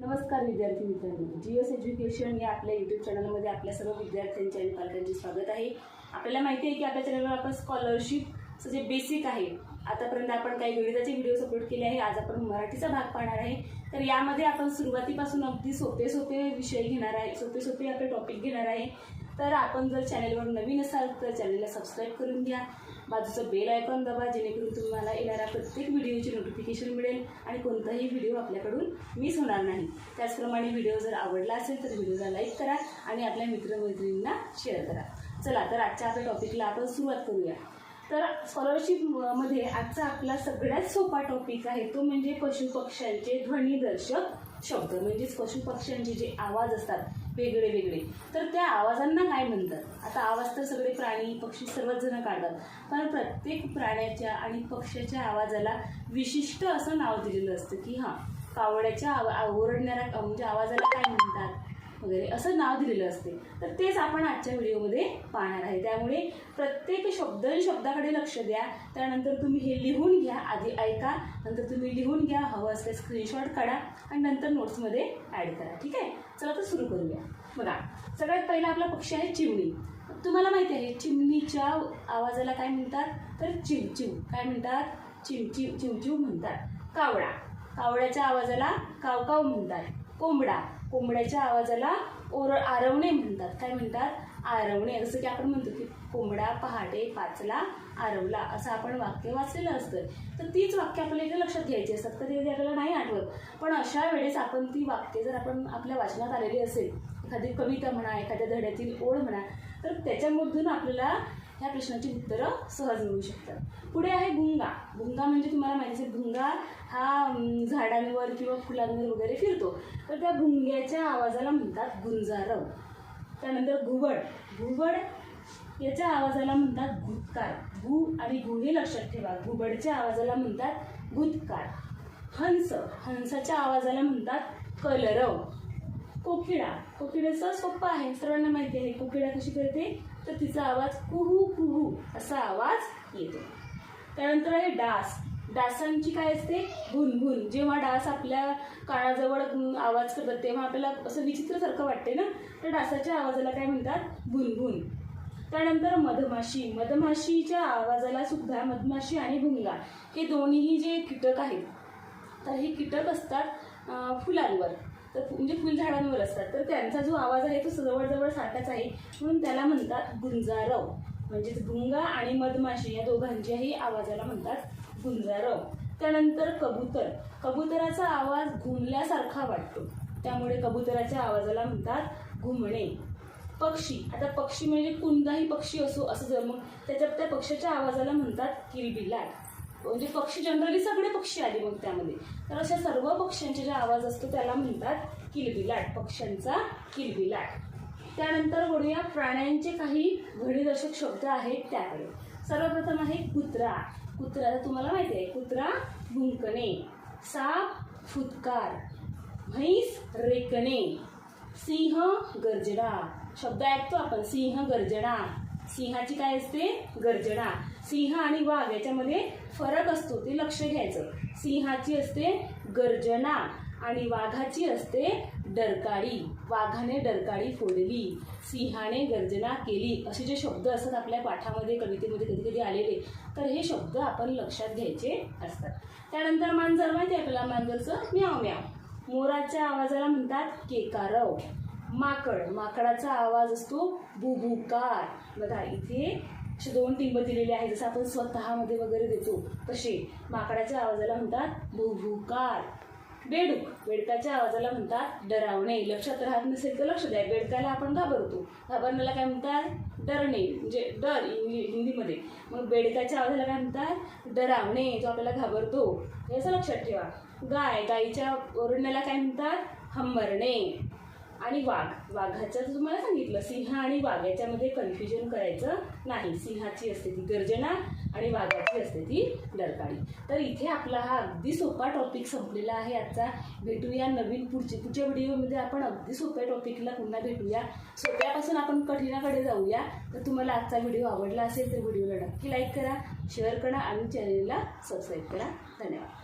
नमस्कार विद्यार्थी मित्रांनो. जी एस एज्युकेशन या आपल्या यूट्यूब चॅनलमध्ये आपल्या सर्व विद्यार्थ्यांचे आणि पालकांचे स्वागत आहे. आपल्याला माहिती आहे की आपल्या चॅनलवर आपण स्कॉलरशिप असं जे बेसिक आहे आतापर्यंत आपण काही गणिताचे व्हिडिओज अपलोड केले आहे आज आपण मराठीचा भाग पाहणार आहे. तर यामध्ये आपण सुरुवातीपासून अगदी सोपे सोपे विषय घेणार आहे सोपे सोपे आपले टॉपिक घेणार आहे. तर आपण जर चॅनलवर नवीन असाल तर चॅनलला सबस्क्राईब करून घ्या. बाजूचं बेल आयकॉन दाबा जेणेकरून तुम्हाला येणाऱ्या प्रत्येक व्हिडिओची नोटिफिकेशन मिळेल आणि कोणताही व्हिडिओ आपल्याकडून मिस होणार नाही. त्याचप्रमाणे व्हिडिओ जर आवडला असेल तर व्हिडिओला लाईक करा आणि आपल्या मित्रमैत्रिणींना शेअर करा. चला तर आजच्या आपल्या टॉपिकला आपण सुरुवात करूया. तर स्कॉलरशिपमध्ये आजचा आपला सगळ्यात सोपा टॉपिक आहे तो म्हणजे पशुपक्ष्यांचे ध्वनिदर्शक शब्द. म्हणजेच पशुपक्ष्यांचे जे आवाज असतात वेगळे वेगळे. तर त्या आवाजांना काय म्हणतात? आता आवाज तर सगळे प्राणी पक्षी सर्वच जण काढतात. पण प्रत्येक प्राण्याच्या आणि पक्ष्याच्या आवाजाला विशिष्ट असं नाव दिलेलं असतं की हां कावड्याच्या आव ओरडणाऱ्या म्हणजे आवाजाला काय म्हणतात? वगैरे असं नाव दिलेलं असते. तर तेच आपण आजच्या व्हिडिओमध्ये पाहणार आहे. त्यामुळे प्रत्येक शब्द शब्दाकडे लक्ष द्या. त्यानंतर तुम्ही हे लिहून घ्या आधी ऐका. नंतर तुम्ही लिहून घ्या हवं असल्यास स्क्रीनशॉट काढा आणि नंतर नोट्समध्ये ॲड करा. ठीक आहे? चला तर सुरू करूया. बघा सगळ्यात पहिला आपला पक्षी आहे चिमणी. तुम्हाला माहिती आहे चिमणीच्या आवाजाला काय म्हणतात? तर चिवचिव काय म्हणतात? चिवचिव चिवचिव म्हणतात. कावडा कावड्याच्या आवाजाला कावकाव म्हणतात. कोंबडा. कोंबड्याच्या आवाजाला ओर आरवणे म्हणतात. काय म्हणतात? आरवणे. जसं की आपण म्हणतो की कोंबडा पहाटे पाचला आरवला. असं आपण वाक्य वाचलेलं असतं. तर तीच वाक्य आपल्याला इथे लक्षात घ्यायची असतात. कधी कधी आपल्याला नाही आठवत. पण अशा वेळेस आपण ती वाक्य जर आपण आपल्या वाचनात आलेली असेल एखादी कविता म्हणा एखाद्या धड्यातील ओळ म्हणा तर त्याच्यामधून आपल्याला ह्या प्रश्नाची उत्तरं सहज मिळू शकतात. पुढे आहे भुंगा. भुंगा म्हणजे तुम्हाला माहिती आहे भुंगा हा झाडांवर किंवा फुलांवर वगैरे फिरतो. तर त्या भुंग्याच्या आवाजाला म्हणतात गुंजारव. त्यानंतर घुबड घुबड याच्या आवाजाला म्हणतात गुटकार भू आणि घु हे लक्षात ठेवा. घुबडच्या आवाजाला म्हणतात गुटकार हंस. हंसाच्या आवाजाला म्हणतात कलरव. कोकिळा. कोकिळाचा सोप्पा आहे. सर्वांना माहिती आहे कोकिळा कशी करते? तर तिचा आवाज कुहू कुहू असा आवाज येतो. त्यानंतर आहे डास. डासांची काय असते? भुनभुन जेव्हा डास आपल्या काळाजवळ आवाज करतात तेव्हा आपल्याला असं विचित्रसारखं वाटते ना? तर डासाच्या आवाजाला काय म्हणतात? भुनभुन त्यानंतर मधमाशी. मधमाशीच्या आवाजाला सुद्धा मधमाशी आणि भुंगा हे दोन्हीही जे कीटक आहेत तर हे कीटक असतात फुलांवर. तर म्हणजे फुलझाडांवर असतात. तर त्यांचा जो आवाज आहे तो जवळजवळ सारखाच आहे. म्हणून त्याला म्हणतात गुंजारव. म्हणजेच गुंगा आणि मधमाशी या दोघांच्याही आवाजाला म्हणतात गुंजारव. त्यानंतर कबूतर. कबुतराचा आवाज घुमल्यासारखा वाटतो. त्यामुळे कबुतराच्या आवाजाला म्हणतात घुमणे. पक्षी. आता पक्षी म्हणजे कोणताही पक्षी असो असं जर मग त्याच्या त्या पक्षाच्या आवाजाला म्हणतात किलबिलाट. म्हणजे पक्षी जनरली सगळे पक्षी आले मग त्यामध्ये. तर अशा सर्व पक्ष्यांचे जे आवाज असतो त्याला म्हणतात किलबिलाट पक्ष्यांचा किलबिलाट. त्यानंतर बोलूया प्राण्यांचे काही ध्वनिदर्शक शब्द आहेत त्याकडे. सर्वप्रथम आहे कुत्रा. कुत्रा तर तुम्हाला माहिती आहे कुत्रा भुंकणे. साप फुतकार. म्हैस रेकणे. सिंह गर्जना. शब्द ऐकतो आपण सिंह गर्जना. सिंहाची काय असते? गर्जना. सिंह आणि वाघ याच्यामध्ये फरक असतो ते लक्ष घ्यायचं. सिंहाची असते गर्जना आणि वाघाची असते डरकाळी. वाघाने डरकाळी फोडली. सिंहाने गर्जना केली. असे जे शब्द असतात आपल्या पाठामध्ये कवितेमध्ये कधी कधी आलेले तर हे शब्द आपण लक्षात घ्यायचे असतात. त्यानंतर मांजर माहिती आहे आपल्याला मांजरचं? म्याव म्याव. मोराच्या आवाजाला म्हणतात केकारव. माकड. माकडाचा आवाज असतो बुबुकार. बघा इथे असे दोन टिंब दिलेले आहेत. जसं आपण स्वतःमध्ये वगैरे देतो तसे माकडाच्या आवाजाला म्हणतात बुबुकार. बेडूक. बेडकाच्या आवाजाला म्हणतात डरावणे. लक्षात राहत नसेल तर लक्ष द्या. बेडकाला आपण घाबरतो. घाबरण्याला काय म्हणतात? डरणे. म्हणजे डर इंग्लि हिंदीमध्ये. मग बेडकाच्या आवाजाला काय म्हणतात? डरावणे. जो आपल्याला घाबरतो. याचं लक्षात ठेवा. गाय. गाईच्या ओरडण्याला काय म्हणतात? हंबरणे आणि वाघ. वाघाचं तुम्हाला सांगितलं सिंह आणि वाघ याच्यामध्ये कन्फ्युजन करायचं नाही. सिंहाची असते ती गर्जना आणि वाघाची असते ती डरकाळी तर इथे आपला हा अगदी सोपा टॉपिक संपलेला आहे आजचा. भेटूया नवीन पुढची पुढच्या व्हिडिओमध्ये आपण अगदी सोप्या टॉपिकला पुन्हा भेटूया. सोप्यापासून आपण कठीणाकडे जाऊया. तर तुम्हाला आजचा व्हिडिओ आवडला असेल तर व्हिडिओला नक्की लाईक करा शेअर करा आणि चॅनलला सबस्क्राईब करा. धन्यवाद.